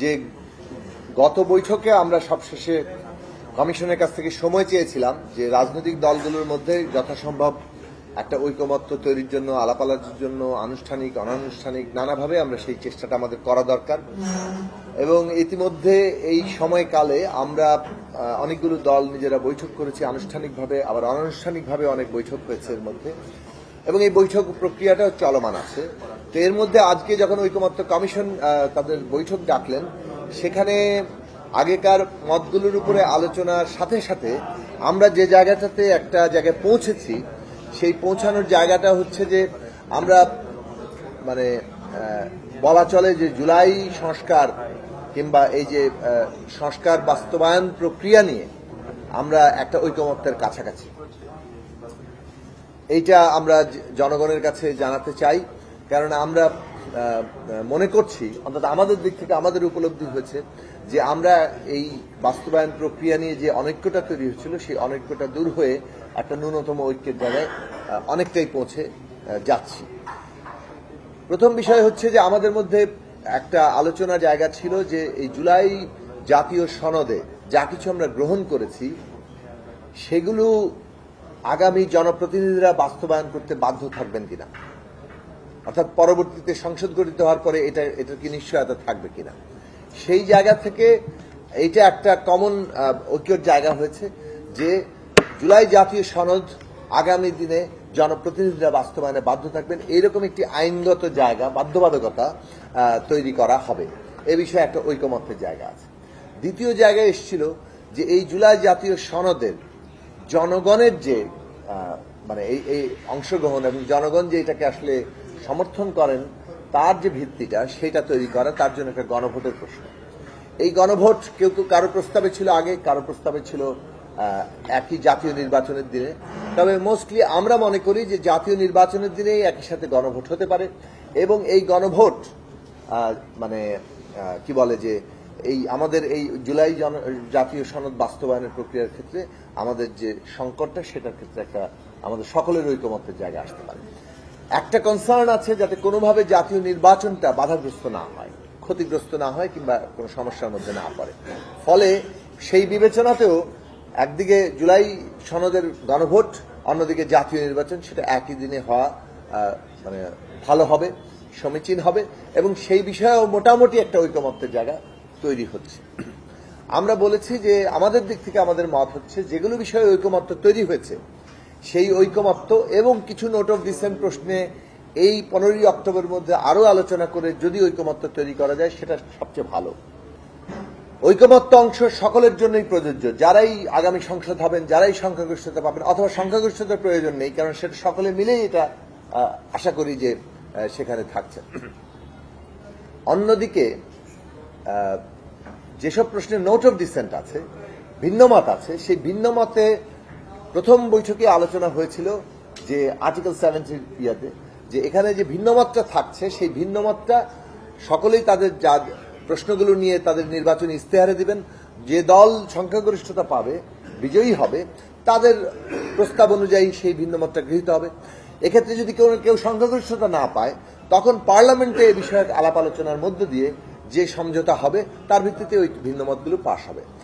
যে গত বৈঠকে আমরা সবশেষে কমিশনের কাছ থেকে সময় চেয়েছিলাম যে রাজনৈতিক দলগুলোর মধ্যে যথাসম্ভব একটা ঐকমত্য তৈরির জন্য, আলাপ আলোচনার জন্য, আনুষ্ঠানিক, অনানুষ্ঠানিক, নানাভাবে আমরা সেই চেষ্টাটা আমাদের করা দরকার। এবং ইতিমধ্যে এই সময়কালে আমরা অনেকগুলো দল নিজেরা বৈঠক করেছি, আনুষ্ঠানিকভাবে, আবার অনানুষ্ঠানিকভাবে অনেক বৈঠক হয়েছে এর মধ্যে। এবং এই বৈঠক প্রক্রিয়াটা চলমান আছে। এর মধ্যে আজকে যখন ঐকমত্য কমিশন তাদের বৈঠক ডাকলেন, সেখানে আগেকার মতগুলোর উপরে আলোচনার সাথে সাথে আমরা যে জায়গাটাতে একটা জায়গায় পৌঁছেছি, সেই পৌঁছানোর জায়গাটা হচ্ছে যে আমরা মানে বলা চলে যে জুলাই সংস্কার কিংবা এই যে সংস্কার বাস্তবায়ন প্রক্রিয়া নিয়ে আমরা একটা ঐকমত্যের কাছাকাছি। এইটা আমরা জনগণের কাছে জানাতে চাই। কারণ আমরা মনে করছি, অন্তত আমাদের দিক থেকে আমাদের উপলব্ধি হয়েছে যে আমরা এই বাস্তবায়ন প্রক্রিয়া নিয়ে যে অনৈক্যটা তৈরি হয়েছিল, সেই অনৈক্যটা দূর হয়ে একটা ন্যূনতম ঐক্যের জায়গায় অনেকটাই পৌঁছে যাচ্ছি। প্রথম বিষয় হচ্ছে যে আমাদের মধ্যে একটা আলোচনা জায়গা ছিল যে এই জুলাই জাতীয় সনদে যা কিছু আমরা গ্রহণ করেছি, সেগুলো আগামী জনপ্রতিনিধিরা বাস্তবায়ন করতে বাধ্য থাকবেন কিনা। অর্থাৎ পরবর্তীতে সংসদ গঠিত হওয়ার পরে এটা, এটার কি নিশ্চয়তা থাকবে কিনা? সেই জায়গা থেকে এইটা একটা কমন ঐক্যর জায়গা হয়েছে যে জুলাই জাতীয় সনদ আগামী দিনে জনপ্রতিনিধিরা বাস্তবায়নে বাধ্য থাকবেন। এইরকম একটি আইনগত জায়গা, বাধ্যবাধকতা তৈরি করা হবে। এ বিষয়ে একটা ঐকমত্যের জায়গা আছে। দ্বিতীয় জায়গায় এসেছিল যে এই জুলাই জাতীয় সনদের জনগণের যে মানে এই এই অংশগ্রহণ এবং জনগণ যে এটাকে আসলে সমর্থন করেন, তার যে ভিত্তিটা সেটা তৈরি করা তার জন্য একটা গণভোটের প্রশ্ন। এই গণভোট কেউ কেউ কারও প্রস্তাবে ছিল আগে, কারও প্রস্তাবে ছিল একই জাতীয় নির্বাচনের দিনে। তবে মোস্টলি আমরা মনে করি যে জাতীয় নির্বাচনের দিনেই একই সাথে গণভোট হতে পারে এবং এই গণভোট মানে কি বলে যে এই আমাদের এই জুলাই জন- জাতীয় সনদ বাস্তবায়নের প্রক্রিয়ার ক্ষেত্রে আমাদের যে সংকটটা সেটার ক্ষেত্রে একটা আমাদের সকলের ঐকমত্যের জায়গায় আসতে পারে। একটা কনসার্ন আছে যাতে কোনোভাবে জাতীয় নির্বাচনটা বাধাগ্রস্ত না হয়, ক্ষতিগ্রস্ত না হয় কিংবা কোনো সমস্যার মধ্যে না পড়ে। ফলে সেই বিবেচনাতেও একদিকে জুলাই সনদের গণভোট, অন্যদিকে জাতীয় নির্বাচন, সেটা একই দিনে হওয়া মানে ভালো হবে, সমীচীন হবে এবং সেই বিষয়েও মোটামুটি একটা ঐকমত্যের জায়গা তৈরি হচ্ছে। আমরা বলেছি যে আমাদের দিক থেকে আমাদের মত হচ্ছে যেগুলো বিষয়ে ঐকমত্য তৈরি হয়েছে সেই ঐকমত্য এবং কিছু নোট অফ ডিসেন্ট প্রশ্নে এই পনেরোই অক্টোবরের মধ্যে আরও আলোচনা করে যদি ঐকমত্য তৈরি করা যায়, সেটা সবচেয়ে ভালো। ঐকমত্য অংশ সকলের জন্যই প্রযোজ্য। যারাই আগামী সংসদ হবেন, যারাই সংখ্যাগরিষ্ঠতা পাবেন, অথবা সংখ্যাগরিষ্ঠতার প্রয়োজন নেই, কারণ সেটা সকলে মিলেই এটা আশা করি যে সেখানে থাকছে। অন্যদিকে যেসব প্রশ্নে নোট অফ ডিসেন্ট আছে, ভিন্নমত আছে, সেই ভিন্নমতে প্রথম বৈঠকে আলোচনা হয়েছিল যে আর্টিকেল সেভেন্টির ইয়াতে, যে এখানে যে ভিন্নমতটা থাকছে, সেই ভিন্নমতটা সকলেই তাদের যা প্রশ্নগুলো নিয়ে তাদের নির্বাচনী ইস্তেহারে দিবেন, যে দল সংখ্যাগরিষ্ঠতা পাবে, বিজয়ী হবে, তাদের প্রস্তাব অনুযায়ী সেই ভিন্নমতটা গৃহীত হবে। এক্ষেত্রে যদি কেউ কেউ সংখ্যাগরিষ্ঠতা না পায়, তখন পার্লামেন্টে এ বিষয়ে আলাপ আলোচনার মধ্য দিয়ে যে সমঝোতা হবে, তার ভিত্তিতে ওই ভিন্নমতগুলো পাশ হবে।